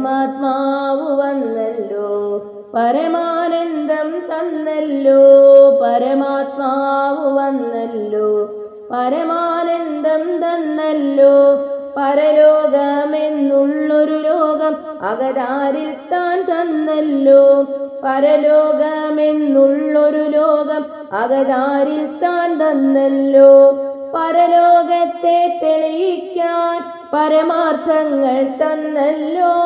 പരമാത്മാവ് വന്നല്ലോ. പരമാനന്ദം തന്നല്ലോ. പരമാത്മാവ് വന്നല്ലോ. പരമാനന്ദം തന്നല്ലോ. പരലോകമെന്നുള്ളൊരു ലോകം അകതാരിൽ താൻ തന്നല്ലോ. പരലോകമെന്നുള്ളൊരു ലോകം അകതാരിൽ താൻ തന്നല്ലോ. പരലോകത്തെ തെളിയിക്കാൻ പരമാർത്ഥങ്ങൾ തന്നല്ലോ.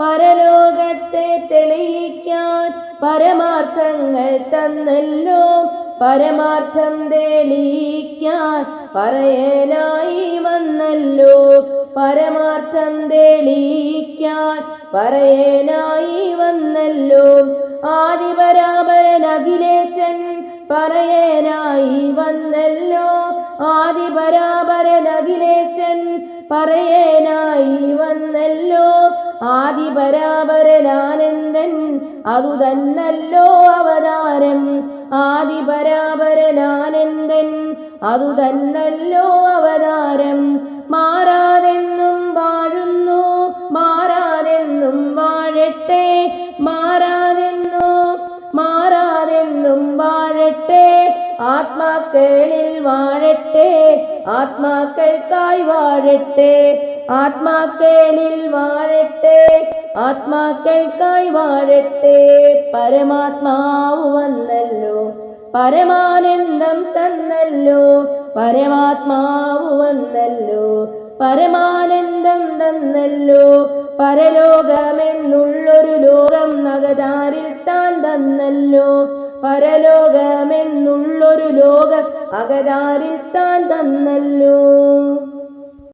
പരലോകത്തെ തെളിയിക്കാൻ പരമാർത്ഥങ്ങൾ തന്നല്ലോ. പരമാർത്ഥം തെളിയിക്കാൻ പറയനായി വന്നല്ലോ. പരമാർത്ഥം തെളിയിക്കാൻ പറയനായി വന്നല്ലോ. ആദിപരാപരൻ അഖിലേശൻ പറയനായി വന്നല്ലോ. ആദിപരാപരൻ അഖിലേശൻ പറയനായി വന്നല്ലോ. ആദിപരാപരനാനന്ദൻ അതു തന്നല്ലോ അവതാരം. ആദിപരാപരനാനന്ദൻ അതു തന്നല്ലോ അവതാരം. മാറാതെന്നും വാഴുന്നു മാറാതെന്നും വാഴട്ടെ മാറാതെന്നു മാറാതെന്നും വാഴട്ടെ. ആത്മാക്കളിൽ വാഴട്ടെ ആത്മാക്കൾക്കായി വാഴട്ടെ. ആത്മാക്കളിൽ വാഴട്ടെ ആത്മാക്കൾക്കായി വാഴട്ടെ. പരമാത്മാവ് വന്നല്ലോ പരമാനന്ദം തന്നല്ലോ പരമാത്മാവ് വന്നല്ലോ പരമാനന്ദം തന്നല്ലോ. പരലോകമെന്നുള്ളൊരു ലോകം നഗതാരിൽ താൻ തന്നല്ലോ. പരലോകമെന്നുള്ളൊരു ലോകം അകതാരിൽ താൻ തന്നല്ലോ.